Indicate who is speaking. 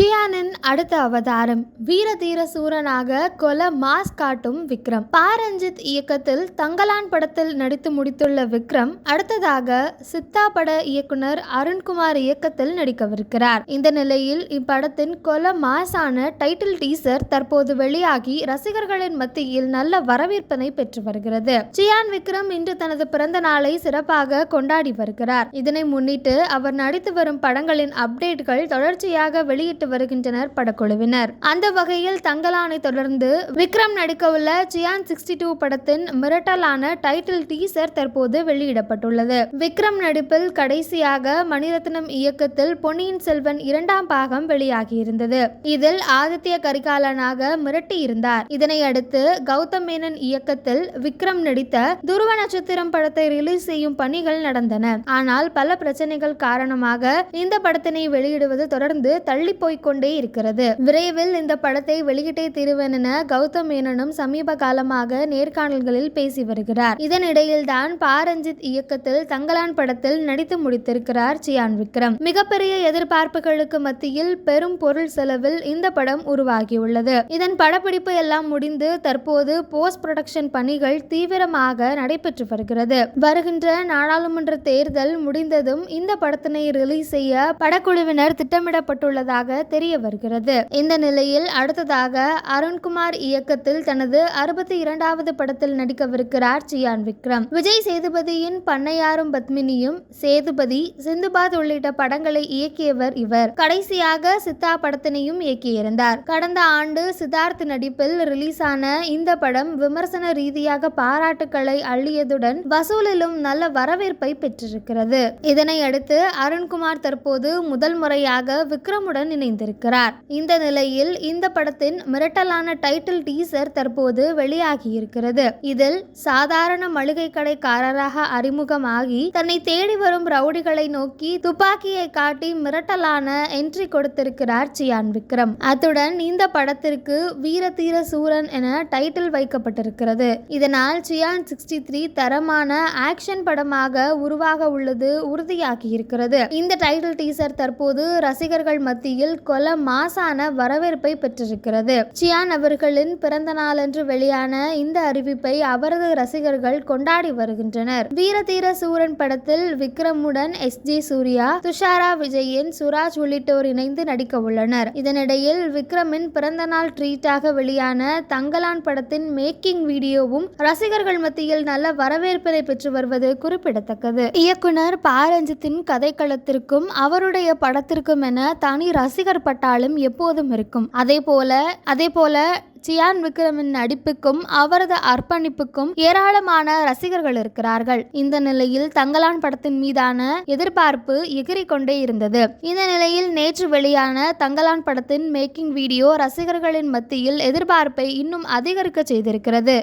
Speaker 1: சியானின் அடுத்த அவதாரம். வீரதீர சூரனாக கொல மாஸ் காட்டும் விக்ரம். பா. ரஞ்சித் இயக்கத்தில் தங்கலான் படத்தில் நடித்து முடித்துள்ள விக்ரம் அடுத்ததாக சித்தா பட இயக்குனர் அருண்குமார் இயக்கத்தில் நடிக்கவிருக்கிறார். இந்த நிலையில் இப்படத்தின் கொல மாஸான டைட்டில் டீசர் தற்போது வெளியாகி ரசிகர்களின் மத்தியில் நல்ல வரவேற்பினை பெற்று வருகிறது. சியான் விக்ரம் இன்று தனது பிறந்த நாளை சிறப்பாக கொண்டாடி வருகிறார். இதனை முன்னிட்டு அவர் நடித்து வரும் படங்களின் அப்டேட்கள் தொடர்ச்சியாக வெளியிட்டு வருகின்றனர் படக்குழுவினர். அந்த வகையில் தங்கலானை தொடர்ந்து விக்ரம் நடிக்கவுள்ள சியான் சிக்ஸ்டி டூ படத்தின் மிரட்டலான டைட்டில் டீசர் தற்போது வெளியிடப்பட்டுள்ளது. விக்ரம் நடிப்பில் கடைசியாக மணிரத்னம் இயக்கத்தில் பொன்னியின் செல்வன் இரண்டாம் பாகம் வெளியாகியிருந்தது. இதில் ஆதித்ய கரிகாலனாக மிரட்டி இருந்தார் இதனை கௌதம் மேனன் இயக்கத்தில் விக்ரம் நடித்த துருவ நட்சத்திரம் படத்தை ரிலீஸ் செய்யும் பணிகள் நடந்தன. ஆனால் பல பிரச்சனைகள் காரணமாக இந்த படத்தினை வெளியிடுவது தொடர்ந்து தள்ளி போய்க் கொண்டே இருக்கிறது. விரைவில் இந்த படத்தை வெளியிட்டே தீருவேன் என கௌதம் மேனனும் சமீப காலமாக நேர்காணல்களில் பேசி வருகிறார். இதனிடையில்தான் பாரஞ்சித் இயக்கத்தில் தங்கலான் படத்தில் நடித்து முடித்திருக்கிறார் சியான் விக்ரம். மிகப்பெரிய எதிர்பார்ப்புகளுக்கு மத்தியில் பெரும் பொருள் செலவில் இந்த படம் உருவாகியுள்ளது. இதன் படப்பிடிப்பு எல்லாம் முடிந்து தற்போது போஸ்ட் ப்ரொடக்ஷன் பணிகள் தீவிரமாக நடைபெற்று வருகிறது. வருகின்ற நாடாளுமன்ற தேர்தல் முடிந்ததும் இந்த படத்தினை ரிலீஸ் செய்ய படக்குழுவினர் திட்டமிடப்பட்டுள்ளதாக தெரிய வருகிறது. இந்த நிலையில் அடுத்ததாக அருண்குமார் இயக்கத்தில் தனது அறுபத்தி இரண்டாவது படத்தில் நடிக்கவிருக்கிறார் சியான் விக்ரம். விஜய் சேதுபதியின் பண்ணையாரும் பத்மினியும் சேதுபதி சிந்துபாத் உள்ளிட்ட படங்களை இயக்கியவர் இவர். கடைசியாக சித்தா படத்தினையும் இயக்கியிருந்தார். கடந்த ஆண்டு சித்தார்த் நடிப்பில் ரிலீஸ் ஆன இந்த படம் விமர்சன ரீதியாக பாராட்டுக்களை அள்ளியதுடன் வசூலிலும் நல்ல வரவேற்பை பெற்றிருக்கிறது. இதனையடுத்து அருண்குமார் தற்போது முதல் முறையாக விக்ரமுடன் இணைந்திருக்கிறார் இந்த நிலையில் இந்த படத்தின் மிரட்டலான டைட்டில் டீசர் தற்போது வெளியாகியிருக்கிறது. இதில் சாதாரண மளிகை கடைக்காரராக அறிமுகமாகி தன்னை தேடி வரும் ரவுடிகளை நோக்கி துப்பாக்கியை காட்டி மிரட்டலான என்ட்ரி கொடுத்திருக்கிறார் சியான் விக்ரம். அத்துடன் இந்த படத்திற்கு வீரதீர சூரன் என டைட்டில் வைக்கப்பட்டிருக்கிறது. இதனால் சியான் சிக்ஸ்டி த்ரீ தரமான ஆக்ஷன் படமாக உருவாக உள்ளது உறுதியாகியிருக்கிறது. இந்த டைட்டில் டீசர் தற்போது ரசிகர்கள் மத்தியில் கொல மாசான வரவேற்பை பெற்றிருக்கிறது. சியான் அவர்களின் பிறந்த நாளன்று வெளியான இந்த அறிவிப்பை அவரது ரசிகர்கள் கொண்டாடி வருகின்றனர். வீரதீர சூரன் படத்தில் விக்ரமுடன் எஸ். ஜி. சூர்யா துஷாரா விஜயின் சுராஜ் உள்ளிட்டோர் இணைந்து நடிக்க உள்ளனர். இதனிடையில் விக்ரமின் பிறந்த நாள் ட்ரீட்டாக வெளியான தங்கலான் படத்தின் மேக்கிங் வீடியோவும் ரசிகர்கள் மத்தியில் நல்ல வரவேற்பினை பெற்று வருவது குறிப்பிடத்தக்கது. இயக்குனர் பாரஞ்சித்தின் கதைக்களத்திற்கும் அவருடைய படத்திற்கும் என தனி ரசிகர் பட்டாளம் எப்போதும் இருக்கும். அதே போல அதே போல சியான் விக்ரமின் நடிப்புக்கும் அவரது அர்ப்பணிப்புக்கும் ஏராளமான ரசிகர்கள் இருக்கிறார்கள். இந்த நிலையில் தங்கலான் படத்தின் மீதான எதிர்பார்ப்பு எகிரி கொண்டே இருந்தது. இந்த நிலையில் நேற்று வெளியான தங்கலான் படத்தின் மேக்கிங் வீடியோ ரசிகர்களின் மத்தியில் எதிர்பார்ப்பை இன்னும் அதிகரிக்க செய்திருக்கிறது.